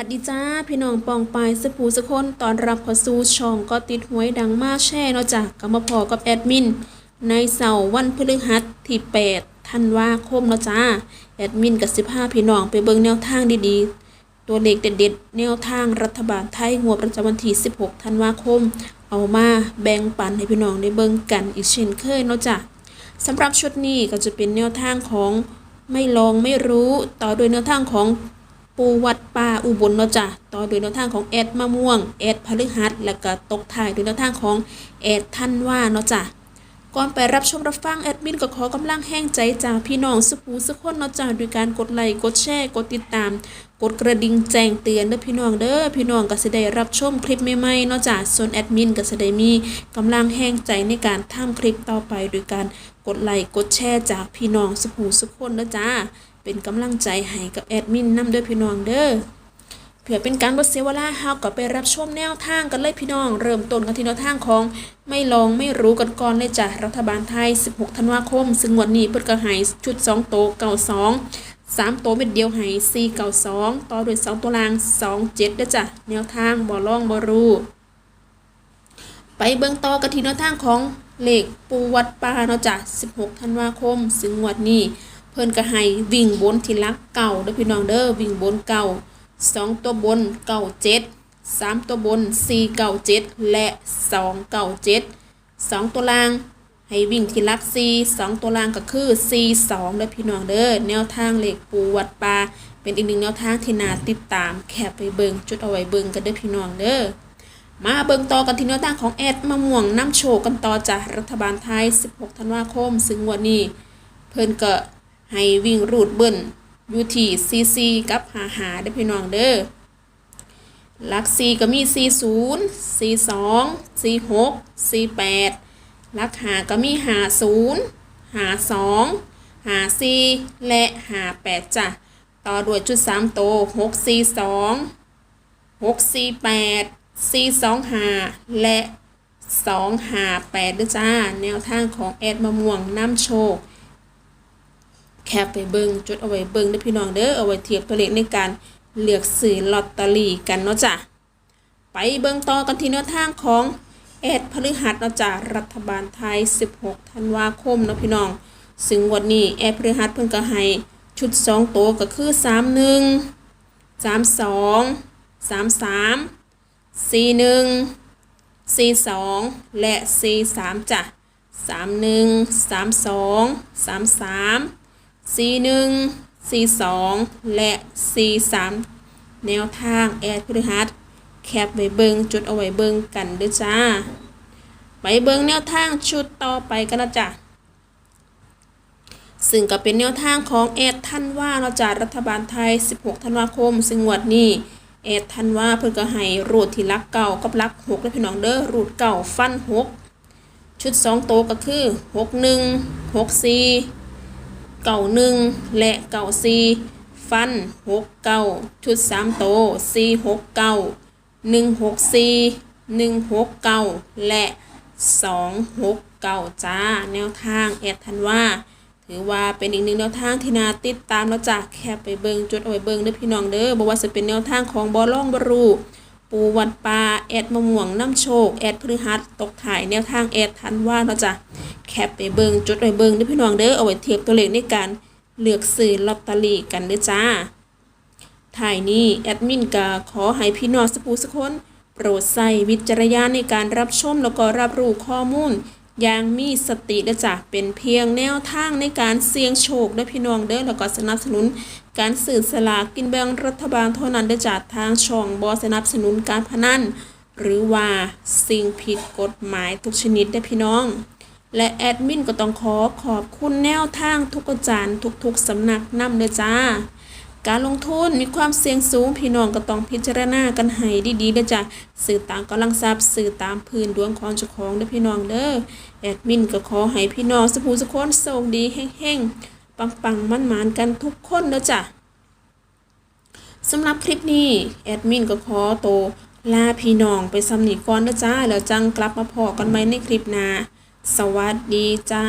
วัสดีจ้า พี่น้องปองปายสปูสะคนตอนรับข้าสู่ช่องก็ติดหวยดังมากแช่เนาะจ้ะกำมาพอกับแอดมิน ในเสาร์วันพฤหัสที่8ธันวาคมเนาะจ้า แอดมินกับ15พี่น้องไปเบิ่งแนวทางดีๆ ตัวเลขเด็ดๆ แนวทางรัฐบาลไทยงวดประจำวันที่16ธันวาคม เอามาแบ่งปันให้พี่น้องได้เบิ่งกันอีกเช่นเคยเนาะจ้ะสำหรับชุดนี้ก็จะเป็นแนวทางของไม่ลองไม่รู้ต่อโดยแนวทางของ ปูวัดป่าอุบลเนาะจ้ะต่อโดยแนวทางของแอดมะม่วงแอดพฤหัสแล้วก็ตกท้ายโดยแนวทางของแอดท่านว่าเนาะจ้ะก่อนไปรับชมรับฟังแอดมินก็ขอกำลังแห้งใจจากพี่น้องสปูสุกคนเนาะจ้ะด้วยการกดไลค์กดแชร์กดติดตาม กดกระดิ่งแจ้งเตือนเด้อพี่น้องเด้อพี่น้องก็สิได้รับชมคลิปใหม่ๆเนาะจ้ะส่วนแอดมินก็สิได้มีกำลังแห้งใจในการทำคลิปต่อไป โดยการกดไลค์กดแชร์จากพี่น้องสปูสุกคนเนาะจ้ะ เป็นกำลังใจให้กับแอดมินนำด้อพี่น้องเด้อเพื่อเป็นการบ่เสวลาเฮาก็ไปรับชมแนวทางกันเลยพี่น้อง เริ่มต้นกันที่แนวทางของไม่ลองไม่รู้กันก่อนเลยจ้ะรัฐบาลไทย 16 ธันวาคม ซึ่งวดนี้เพิ่นก็ให้ชุด 2 โตว92 3โตวเม็ดเดียวให้492ต่อด้วย 2 ตัวล่าง 27เด้อจ้ะแนวทางบ่ลองบ่รู้ไปเบิ่งต่อกันที่แนวทางของเลขปูวัดป่าเนาะจ้ะ16 ธันวาคม ซึ่งงวดนี้ เพิ่นก็ให้วิ่งบนที่ลักเก่าเด้อพี่น้องเด้อวิ่งบนเก่าสองตัวบนเก้าเจ็ดสามตัวบนสี่เก้าเจ็ดและสองเก้าเจ็ดสองตัวล่างให้วิ่งที่ลักสี่สองตัวล่างก็คือสี่สองเด้อพี่น้องเด้อแนวทางเหล็กปูวัดปลาเป็นอีกหนึ่งแนวทางที่น่าติดตามแคบไปเบิงจุดเอาไว้เบิงกันเด้อพี่น้องเด้อมาเบิงต่อกันที่แนวทางของแอดมะม่วงน้ำโชกันต่อจากรัฐบาลไทย 16 ธันวาคม ซึ่งงวันนี้เพิ่นก็ ให้วิ่งรูดเบิ้ลอยู่ที่ซีซีกับหาหาได้พี่น้องเด้อหลักซีก็มีซีศูนย์ซีสองซีหกซีแปดหลักหาก็มีหาศูนย์หาสองหาซีและหาแปดจ้ะต่อด้วยจุดสามโตหกซีสองหกซีแปดซีสองหาและสองหาแปดด้วยจ้า แนวทางของแอดมะม่วงน้ำโชค แคปไปเบิงจดเอาไว้เบิงเด้อพี่น้องเด้อเอาไว้เทียบตัวเลขในการเลือกซื้อลอตเตอรี่กันเนาะจ้ะไปเบิงต่อกันที่แนวทางของแอดพฤหัสเนาะจ้ะรัฐบาลไทย 16 ธันวาคมเนาะพี่น้อง ซึ่งวันนี้แอดพฤหัสเพิ่นก็ให้ชุด 2 โตวก็คือ 31 32 33 41 42 และ 43จ้ะ31 32 33 สี่หนึ่งสี่สองและสี่สามแนวทางแอดพฤหัสแคปไว้เบิงจุดเอาไว้เบิงกันด้วยจ้า ไปเบิงแนวทางชุดต่อไปกันนะจ๊ะซึ่งก็เป็นแนวทางของแอดท่านว่าเนาจากรัฐบาลไทย 16 ธันวาคม ซึ่งงวดนี้แอดท่านว่าเพิ่นก็ให้รูดที่ลักเก่ากับลักหกและพี่น้องเด้อรูดเก่าฟันหกชุดสองโตก็คือหกหนึ่งหกสี่ เก่าหนึ่งและเก่าสี่ฟันหกเก้าชุดสามโตสี่หกเก้าหนึ่งหกสี่หนึ่งหกเก้าและสองหกเก้าจ้า แนวทางแอดทันว่า ถือว่าเป็นอีกหนึ่งแนวทางที่น่าติดตามแล้วจ้ะแคบไปเบิงจดเอาไว้เบิงเด้อพี่น้องเด้อบอกว่าจะเป็นแนวทางของบอล่องบรูปูวัดปลาแอดมะม่วงน้ำโชค แอดพฤหัสตกถ่ายแนวทางแอดทันว่าเนาะจ้ะ แคปไปเบิงจดไปเบิงด้อพี่น้องเด้อเอาไว้เทียบตัวเลขในการเลือกซื้อลอตเตอรี่กันเด้อจ้าถ่ายนี้แอดมินก็ขอให้พี่น้องสปูสกคนโปรดใส่วิจารณญาณในการรับชมแล้วก็รับรู้ข้อมูลอย่างมีสติเด้อจ้ะเป็นเพียงแนวทางในการเสี่ยงโชคด้อพี่น้องเด้อแล้วก็สนับสนุน การสื่อสลากกินแบ่งรัฐบาลเท่านั้นเด้อจ้ะทางช่องบอสนับสนุนการพนันหรือว่าสิ่งผิดกฎหมายทุกชนิดเด้พี่น้อง และแอดมินก็ต้องขอขอบคุณแนวทางทุกอาจารย์ทุกๆสำนักนำเด้อจ้า การลงทุนมีความเสี่ยงสูงพี่น้องก็ต้องพิจารณากันให้ดีๆเด้อจ้ะสื่อตามกำลังทรัพย์สื่อตามพื้นดวงของเจ้าของเด้อพี่น้องเด้อแอดมินก็ขอให้พี่น้องสุภูสุคนโชคดีแห้งๆปังๆมั่นหมานกันทุกคนเด้อจ้ะสำหรับคลิปนี้แอดมินก็ขอโตลาพี่น้องไปสำนีก่อนเด้อจ้าแล้วจังกลับมาพอกันใหม่ในคลิปหน้า สวัสดีจ้า